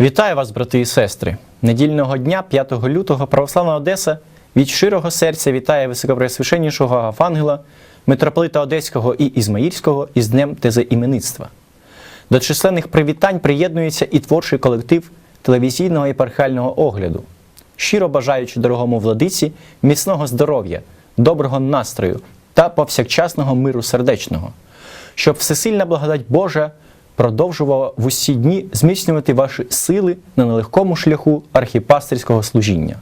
Вітаю вас, брати і сестри! Недільного дня, 5 лютого, православна Одеса від щирого серця вітає високопреосвященнішого Агафангела, митрополита Одеського і Ізмаїльського із Днем Тезеіменництва. До численних привітань приєднується і творчий колектив телевізійного єпархіального огляду, щиро бажаючи дорогому владиці міцного здоров'я, доброго настрою та повсякчасного миру сердечного, щоб всесильна благодать Божа продовжувала в усі дні зміцнювати ваші сили на нелегкому шляху архіпастерського служіння.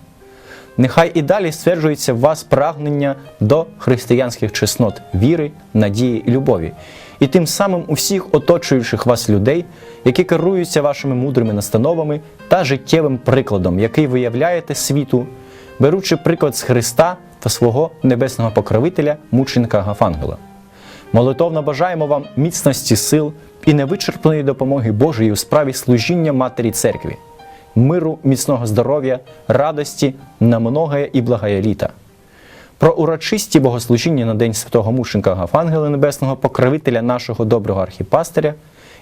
Нехай і далі стверджується в вас прагнення до християнських чеснот віри, надії і любові, і тим самим у всіх оточуючих вас людей, які керуються вашими мудрими настановами та життєвим прикладом, який виявляєте світу, беручи приклад з Христа та свого небесного покровителя, мученика Гафангела. Молитовно бажаємо вам міцності сил і невичерпної допомоги Божої у справі служіння Матері Церкві, миру, міцного здоров'я, радості на і благає літа. Про урочисті богослужіння на День Святого Мученика Гафангела Небесного, покровителя нашого доброго архіпастиря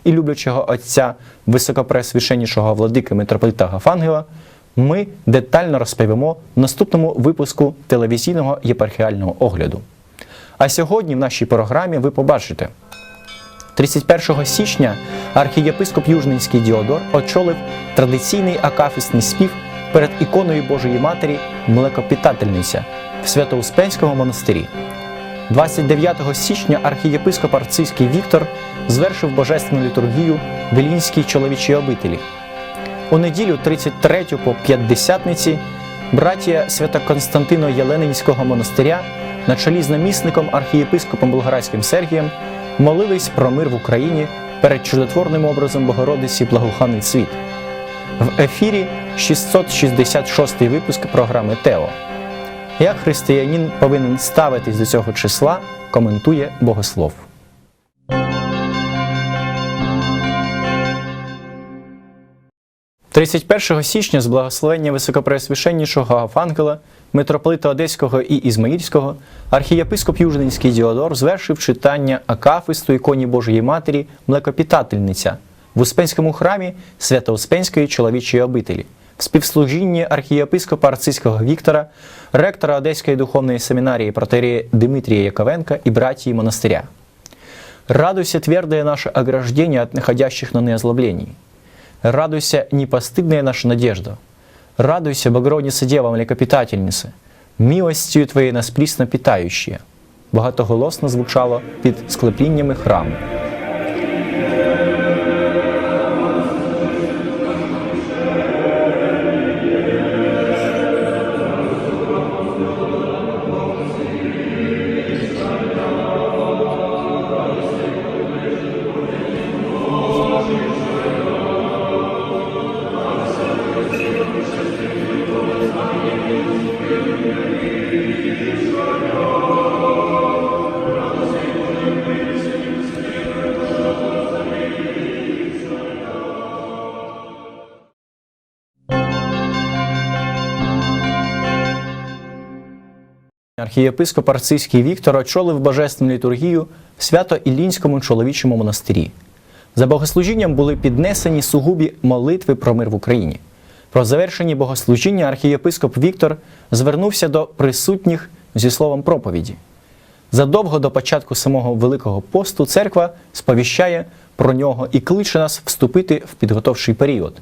і люблячого Отця високопреосвященнішого владики митрополита Гафангела ми детально розповімо в наступному випуску телевізійного єпархіального огляду. А сьогодні в нашій програмі ви побачите. 31 січня архієпископ Южненський Діодор очолив традиційний акафісний спів перед іконою Божої Матері Млекопітательниця в Свято-Успенському монастирі. 29 січня архієпископ Арцизький Віктор звершив божественну літургію в Ілінській чоловічій обителі. У неділю 33 по п'ятдесятниці братія Свято-Константино Єленинського монастиря на чолі з намісником архієпископом Болградським Сергієм молились про мир в Україні перед чудотворним образом Богородиці Благоуханий Світ. В ефірі 666 випуск програми Тео. Як християнин повинен ставитись до цього числа, коментує богослов. – 31 січня з благословення високопреосвященнішого Афангела, митрополита Одеського і Ізмаїльського, архієпископ Южненський Діодор звершив читання Акафисту іконі Божої Матері Млекопітательниця в Успенському храмі Свято-Успенської чоловічої обителі, в співслужінні архієпископа Арцизького Віктора, ректора Одеської духовної семінарії протерії Дмитрія Яковенка і братії монастиря. Радуйся, твердое наше ограждение от находящих на неозлоблений. Радуйся, непостыдная наша надежда. Радуйся, Богородица Дева, млекопитательница, милостью Твоєю нас прісно питающая. Багатоголосно звучало під склепіннями храму. Архієпископ Арцизький Віктор очолив божественну літургію в Свято-Іллінському чоловічому монастирі. За богослужінням були піднесені сугубі молитви про мир в Україні. Про завершені богослужіння архієпископ Віктор звернувся до присутніх зі словом проповіді. Задовго до початку самого Великого посту церква сповіщає про нього і кличе нас вступити в підготовчий період.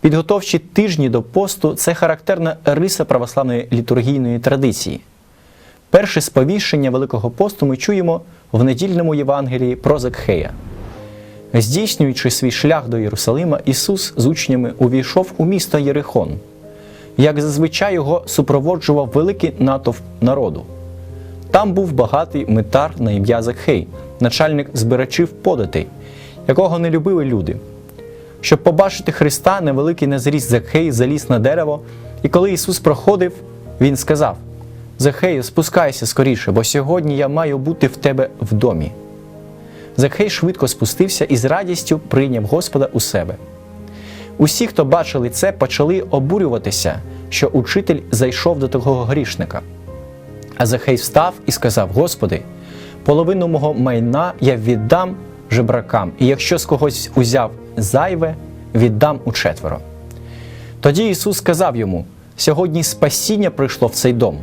Підготовчі тижні до посту це характерна риса православної літургійної традиції. Перше сповіщення Великого посту ми чуємо в недільному Євангелії про Закхея. Здійснюючи свій шлях до Єрусалима, Ісус з учнями увійшов у місто Єрихон. Як зазвичай його супроводжував великий натовп народу. Там був багатий митар на ім'я Закхей, начальник збирачів податей, якого не любили люди. Щоб побачити Христа, невеликий незріст Закхей заліз на дерево, і коли Ісус проходив, Він сказав: Захею, спускайся скоріше, бо сьогодні я маю бути в тебе в домі. Закхей швидко спустився і з радістю прийняв Господа у себе. Усі, хто бачили це, почали обурюватися, що учитель зайшов до того грішника. А Захей встав і сказав: Господи, половину мого майна я віддам жебракам, і якщо з когось узяв зайве, віддам у четверо. Тоді Ісус сказав йому: Сьогодні спасіння прийшло в цей дом,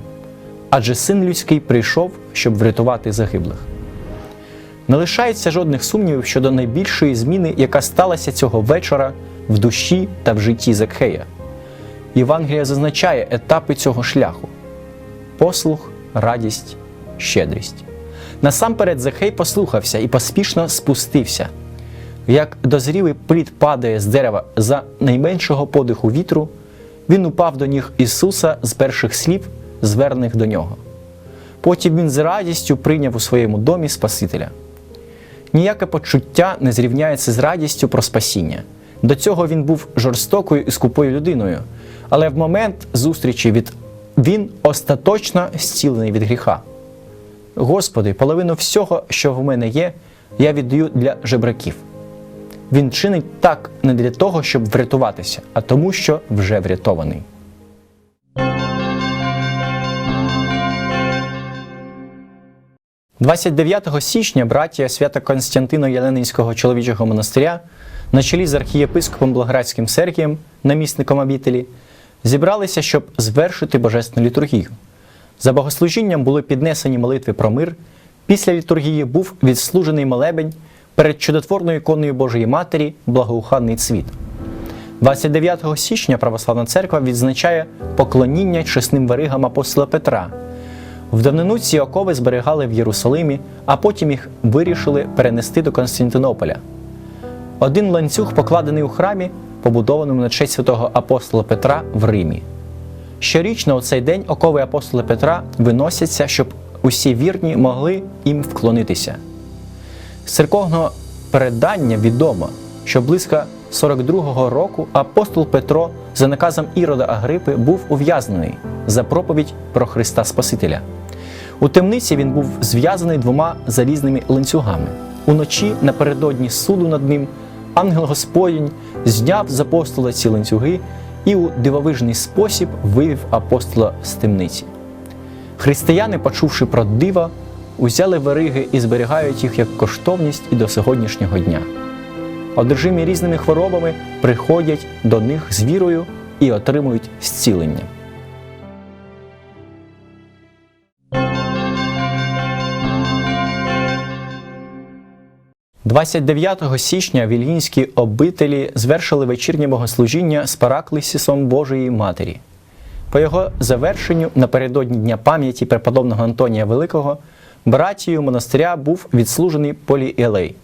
адже син людський прийшов, щоб врятувати загиблих. Не лишається жодних сумнівів щодо найбільшої зміни, яка сталася цього вечора в душі та в житті Закхея. Євангелія зазначає етапи цього шляху: послух, радість, щедрість. Насамперед Захей послухався і поспішно спустився. Як дозрілий плід падає з дерева за найменшого подиху вітру, він упав до ніг Ісуса з перших слів, звернених до нього. Потім він з радістю прийняв у своєму домі Спасителя. Ніяке почуття не зрівняється з радістю про спасіння. До цього він був жорстокою і скупою людиною, але в момент зустрічі від він остаточно зцілений від гріха. Господи, половину всього, що в мене є, я віддаю для жебраків. Він чинить так не для того, щоб врятуватися, а тому, що вже врятований. «29 січня браття Свято-Константино Єленинського чоловічого монастиря на чолі з архієпископом Благорадським Сергієм, намісником обітелі, зібралися, щоб звершити божественну літургію. За богослужінням були піднесені молитви про мир. Після літургії був відслужений молебень перед чудотворною іконою Божої Матері благоуханний цвіт. 29 січня Православна Церква відзначає поклоніння чесним варигам апостола Петра. В давнину ці окови зберігали в Єрусалимі, а потім їх вирішили перенести до Константинополя. Один ланцюг покладений у храмі, побудованому на честь святого апостола Петра в Римі. Щорічно у цей день окови апостола Петра виносяться, щоб усі вірні могли їм вклонитися. З церковного передання відомо, що близько 42-го року апостол Петро за наказом Ірода Агрипи був ув'язнений за проповідь про Христа Спасителя. У темниці він був зв'язаний двома залізними ланцюгами. Уночі напередодні суду над ним ангел Господень зняв з апостола ці ланцюги і у дивовижний спосіб вивів апостола з темниці. Християни, почувши про диво, узяли вериги і зберігають їх як коштовність і до сьогоднішнього дня. Одержимі різними хворобами приходять до них з вірою і отримують зцілення. – 29 січня в Ільїнській обителі звершили вечірнє богослужіння з параклисісом Божої Матері. По його завершенню напередодні Дня пам'яті преподобного Антонія Великого братією монастиря був відслужений поліелей.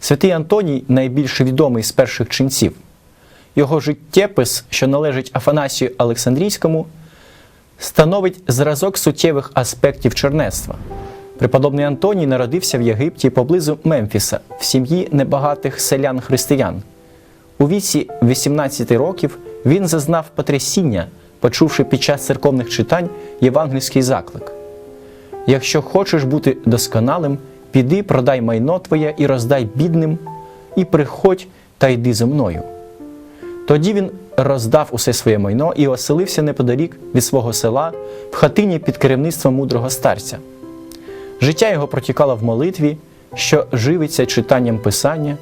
Святий Антоній найбільш відомий з перших ченців. Його життєпис, що належить Афанасію Олександрійському, становить зразок суттєвих аспектів чернецтва. Преподобний Антоній народився в Єгипті поблизу Мемфіса в сім'ї небагатих селян-християн. У віці 18 років він зазнав потрясіння, почувши під час церковних читань євангельський заклик. Якщо хочеш бути досконалим, піди, продай майно твоє і роздай бідним, і приходь та йди зо мною. Тоді він роздав усе своє майно і оселився неподалік від свого села в хатині під керівництвом мудрого старця. Життя його протікало в молитві, що живиться читанням писання,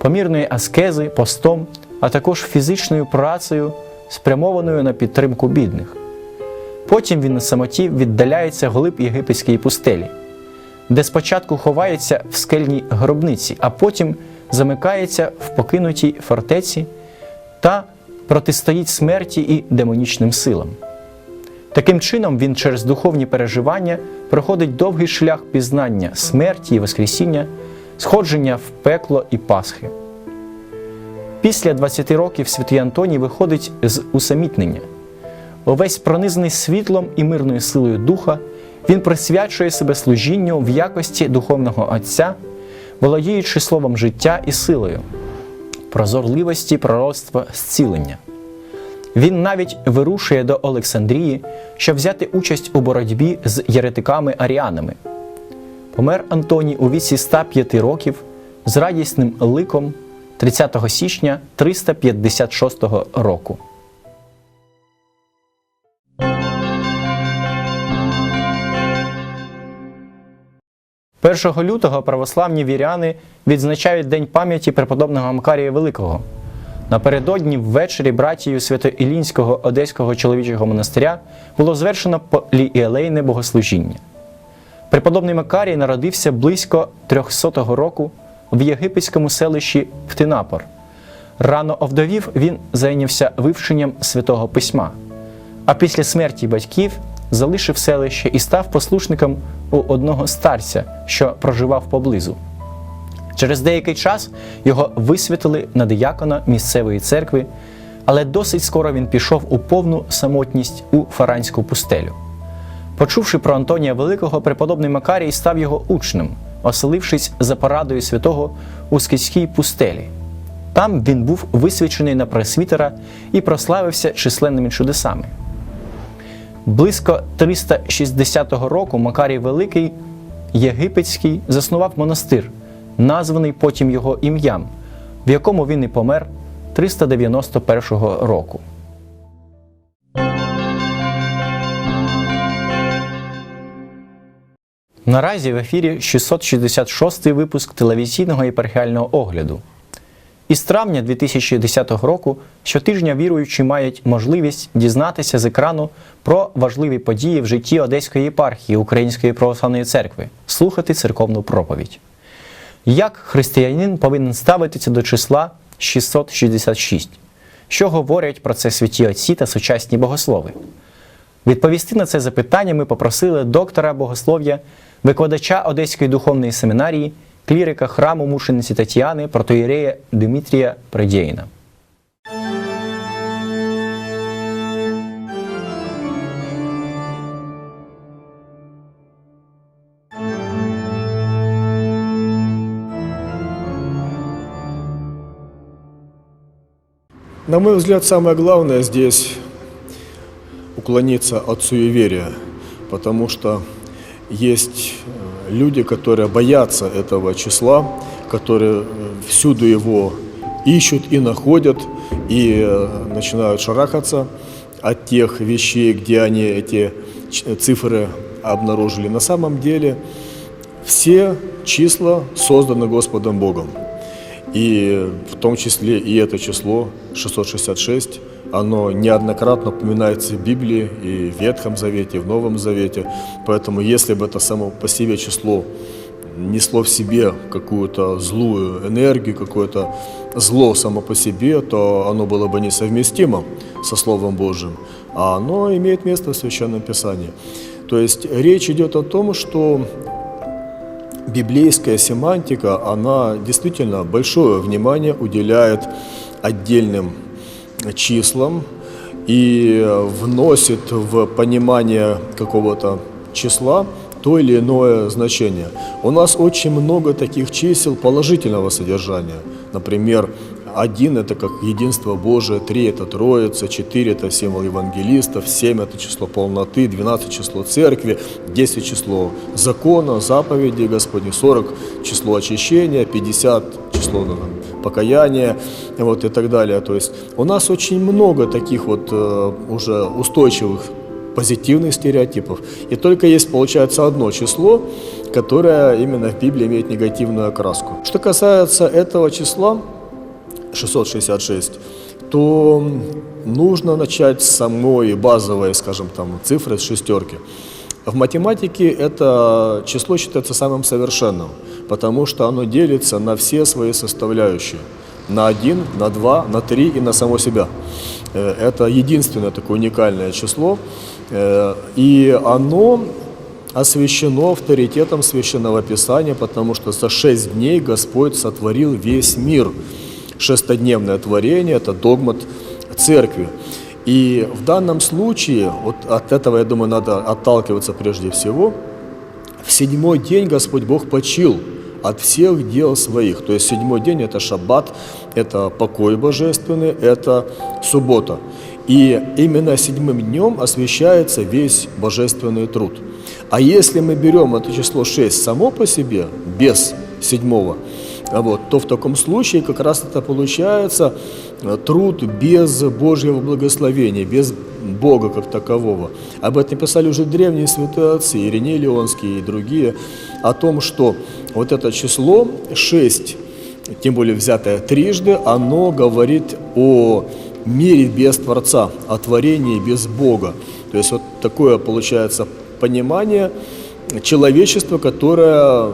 помірної аскези, постом, а також фізичною працею, спрямованою на підтримку бідних. Потім він на самоті віддаляється глиб єгипетської пустелі, де спочатку ховається в скельній гробниці, а потім замикається в покинутій фортеці та протистоїть смерті і демонічним силам. Таким чином, він через духовні переживання проходить довгий шлях пізнання смерті і Воскресіння, сходження в пекло і Пасхи. Після 20 років святий Антоній виходить з усамітнення. Увесь пронизаний світлом і мирною силою духа, він присвячує себе служінню в якості духовного Отця, володіючи словом життя і силою, прозорливості, пророцтва, зцілення. Він навіть вирушує до Олександрії, щоб взяти участь у боротьбі з єретиками-аріанами. Помер Антоній у віці 105 років з радісним ликом 30 січня 356 року. Першого лютого православні віряни відзначають День пам'яті преподобного Макарія Великого. Напередодні ввечері братією Свято-Ілінського Одеського чоловічого монастиря було звершено полієлейне богослужіння. Преподобний Макарій народився близько 300 року в єгипетському селищі Птинапор. Рано овдовів він зайнявся вивченням святого письма, а після смерті батьків залишив селище і став послушником у одного старця, що проживав поблизу. Через деякий час його висвятили на диякона місцевої церкви, але досить скоро він пішов у повну самотність у Фаранську пустелю. Почувши про Антонія Великого, преподобний Макарій став його учнем, оселившись за порадою святого у Скіській пустелі. Там він був висвячений на пресвітера і прославився численними чудесами. Близько 360 року Макарій Великий Єгипетський заснував монастир, названий потім його ім'ям, в якому він і помер 391 року. Наразі в ефірі 666 випуск телевізійного єпархіального огляду. Із травня 2010 року щотижня віруючі мають можливість дізнатися з екрану про важливі події в житті Одеської єпархії Української православної церкви, слухати церковну проповідь. Як християнин повинен ставитися до числа 666? Що говорять про це святі отці та сучасні богослови? Відповісти на це запитання ми попросили доктора богослов'я, викладача Одеської духовної семінарії, клірика храму мушениці Тетяни, протоїрея Дмитрія Предєїна. На мой взгляд, самое главное здесь уклониться от суеверия, потому что есть э, люди, которые боятся этого числа, которые э, всюду его ищут и находят, и э, начинают шарахаться от тех вещей, где они эти цифры обнаружили. На самом деле все числа созданы Господом Богом. И в том числе и это число 666, оно неоднократно упоминается в Библии и в Ветхом Завете, и в Новом Завете. Поэтому если бы это само по себе число несло в себе какую-то злую энергию, какое-то зло само по себе, то оно было бы несовместимо со Словом Божьим, а оно имеет место в Священном Писании. То есть речь идет о том, что библейская семантика, она действительно большое внимание уделяет отдельным числам и вносит в понимание какого-то числа то или иное значение. У нас очень много таких чисел положительного содержания. Например, один – это как единство Божие, три – это Троица, четыре – это символ евангелистов, семь – это число полноты, 12 – число церкви, 10 – число закона, заповедей Господних, 40 – число очищения, 50 – число ну, там, покаяния вот, и так далее. То есть у нас очень много таких вот э, уже устойчивых позитивных стереотипов. И только есть, получается, одно число, которое именно в Библии имеет негативную окраску. Что касается этого числа, 666, то нужно начать с самой базовой, скажем, там, цифры с шестерки. В математике это число считается самым совершенным, потому что оно делится на все свои составляющие. На 1, на 2, на 3 и на само себя. Э, Это единственное такое уникальное число, э, и оно освящено авторитетом Священного Писания, потому что за шесть дней Господь сотворил весь мир. Шестодневное творение – это догмат церкви. И в данном случае, вот от этого, я думаю, надо отталкиваться прежде всего, в седьмой день Господь Бог почил от всех дел своих. То есть седьмой день – это шаббат, это покой божественный, это суббота. И именно седьмым днем освящается весь божественный труд. А если мы берем это число 6 само по себе, без седьмого, вот, то в таком случае как раз это получается э, труд без Божьего благословения, без Бога как такового. Об этом писали уже древние святые отцы, Ириней Леонский и другие, о том, что вот это число 6, тем более взятое трижды, оно говорит о мире без Творца, о творении без Бога. То есть вот такое получается понимание человечества, которое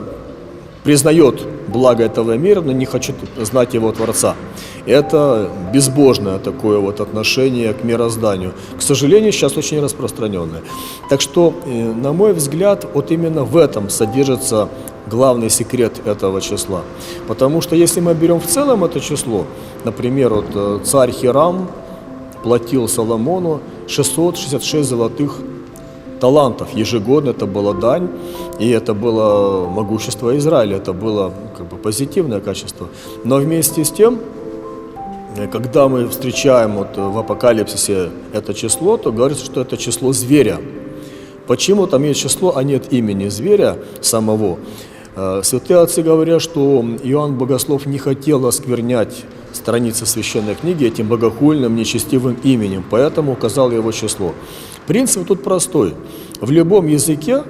признает благо этого мира, но не хочет знать его Творца. Это безбожное такое вот отношение к мирозданию. К сожалению, сейчас очень распространенное. Так что, э, на мой взгляд, вот именно в этом содержится главный секрет этого числа. Потому что если мы берем в целом это число, например, вот э, царь Хирам платил Соломону 666 золотых талантов ежегодно это была дань, и это было могущество Израиля, это было как бы позитивное качество. Но вместе с тем, э, когда мы встречаем вот в апокалипсисе это число, то говорится, что это число зверя. Почему там есть число, а нет имени зверя самого? Э, Святые отцы говорят, что Иоанн Богослов не хотел осквернять страницы священной книги этим богохульным, нечестивым именем, поэтому указал его число. Принцип тут простой. В любом языке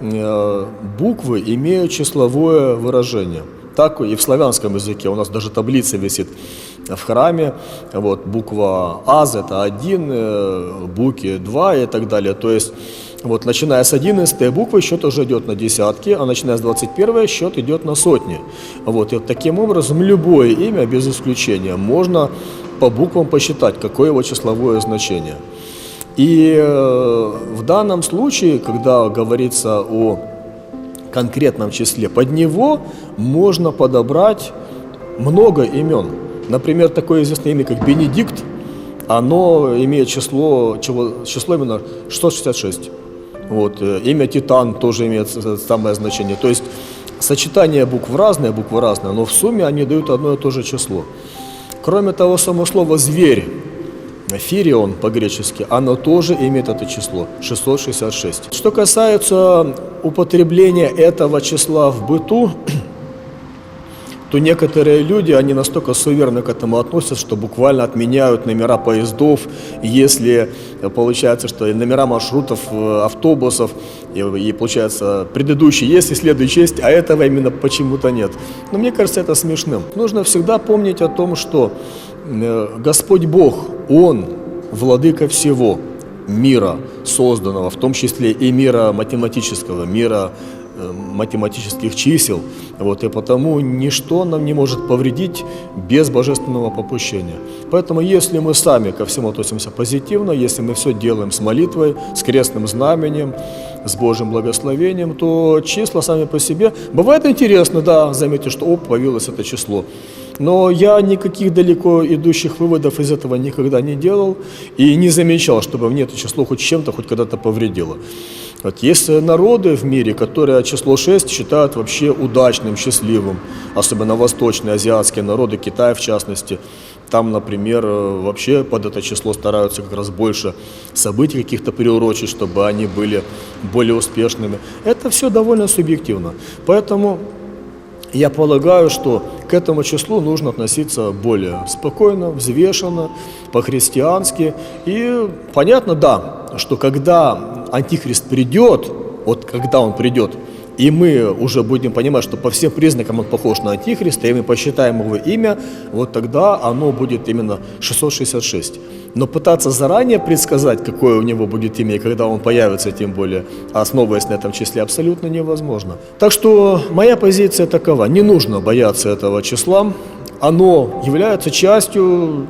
э, буквы имеют числовое выражение. Так и в славянском языке. У нас даже таблица висит в храме. Вот, буква АЗ это один, э, буки два и так далее. То есть вот, начиная с 11 буквы счет уже идет на десятки, а начиная с 21 счет идет на сотни. Вот, и таким образом любое имя, без исключения, можно по буквам посчитать, какое его числовое значение. И э, в данном случае, когда говорится о конкретном числе, под него можно подобрать много имен. Например, такое известное имя, как Бенедикт, оно имеет число, чего, число именно 666. Вот, э, имя Титан тоже имеет с- самое значение. То есть сочетание букв разные, буквы разные, но в сумме они дают одно и то же число. Кроме того, само слово «зверь», Фирион по-гречески, оно тоже имеет это число, 666. Что касается употребления этого числа в быту, то некоторые люди, они настолько суверенно к этому относятся, что буквально отменяют номера поездов, если получается, что номера маршрутов, э, автобусов, и, и получается предыдущий есть и следующий есть, а этого именно почему-то нет. Но мне кажется это смешным. Нужно всегда помнить о том, что Господь Бог, Он владыка всего мира созданного, в том числе и мира математического, мира э, математических чисел. Вот, и потому ничто нам не может повредить без божественного попущения. Поэтому если мы сами ко всему относимся позитивно, если мы все делаем с молитвой, с крестным знаменем, с Божьим благословением, то числа сами по себе... Бывает интересно, да, заметить, что оп, появилось это число. Но я никаких далеко идущих выводов из этого никогда не делал и не замечал, чтобы мне это число хоть чем-то, хоть когда-то повредило. Есть народы в мире, которые число 6 считают вообще удачным, счастливым, особенно восточные, азиатские народы, Китай в частности. Там, например, э, вообще под это число стараются как раз больше событий каких-то приурочить, чтобы они были более успешными. Это все довольно субъективно. Поэтому я полагаю, что к этому числу нужно относиться более спокойно, взвешенно, по-христиански. И понятно, да, что когда Антихрист придет, вот когда он придет, и мы уже будем понимать, что по всем признакам он похож на Антихриста, и мы посчитаем его имя, вот тогда оно будет именно 666. Но пытаться заранее предсказать, какое у него будет имя и когда он появится, тем более основываясь на этом числе, абсолютно невозможно. Так что моя позиция такова. Не нужно бояться этого числа. Оно является частью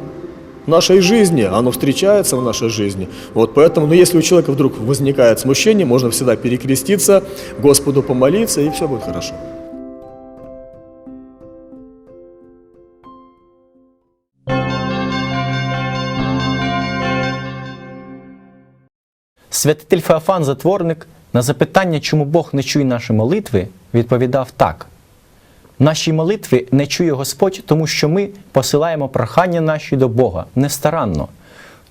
нашей жизни, оно встречается в нашей жизни. Вот поэтому, но если у человека вдруг возникает смущение, можно всегда перекреститься, Господу помолиться, и все будет хорошо. Святитель Феофан Затворник на запитання, чому Бог не чує наші молитви, відповідав так: Наші молитви не чує Господь, тому що ми посилаємо прохання наші до Бога нестаранно,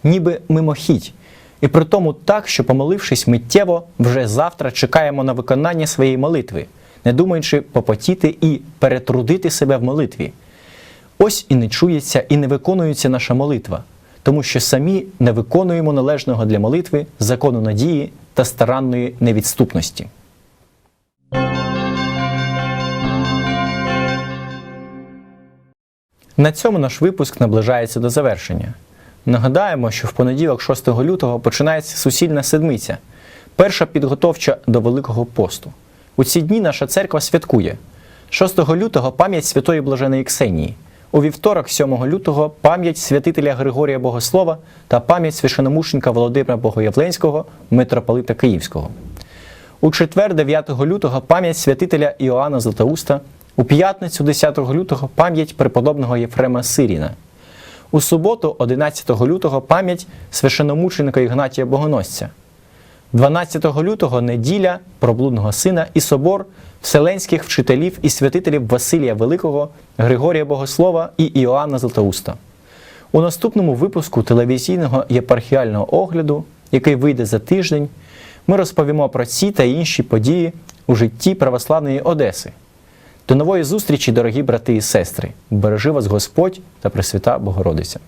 ніби мимохідь. І при тому так, що, помолившись миттєво, вже завтра чекаємо на виконання своєї молитви, не думаючи попотіти і перетрудити себе в молитві. Ось і не чується, і не виконується наша молитва, тому що самі не виконуємо належного для молитви закону надії та старанної невідступності. На цьому наш випуск наближається до завершення. Нагадаємо, що в понеділок, 6 лютого, починається сусільна седмиця, перша підготовча до Великого посту. У ці дні наша церква святкує 6 лютого пам'ять святої Блаженої Ксенії, у вівторок, 7 лютого, пам'ять святителя Григорія Богослова та пам'ять священомученика Володимира Богоявленського, митрополита Київського. У четвер, 9 лютого, пам'ять святителя Іоанна Златоуста, у п'ятницю, 10 лютого, пам'ять преподобного Єфрема Сиріна. У суботу, 11 лютого, пам'ять священомученика Ігнатія Богоносця. 12 лютого неділя проблудного сина і собор вселенських вчителів і святителів Василія Великого, Григорія Богослова і Іоанна Златоуста. У наступному випуску телевізійного єпархіального огляду, який вийде за тиждень, ми розповімо про ці та інші події у житті православної Одеси. До нової зустрічі, дорогі брати і сестри! Бережи вас Господь та Пресвята Богородиця!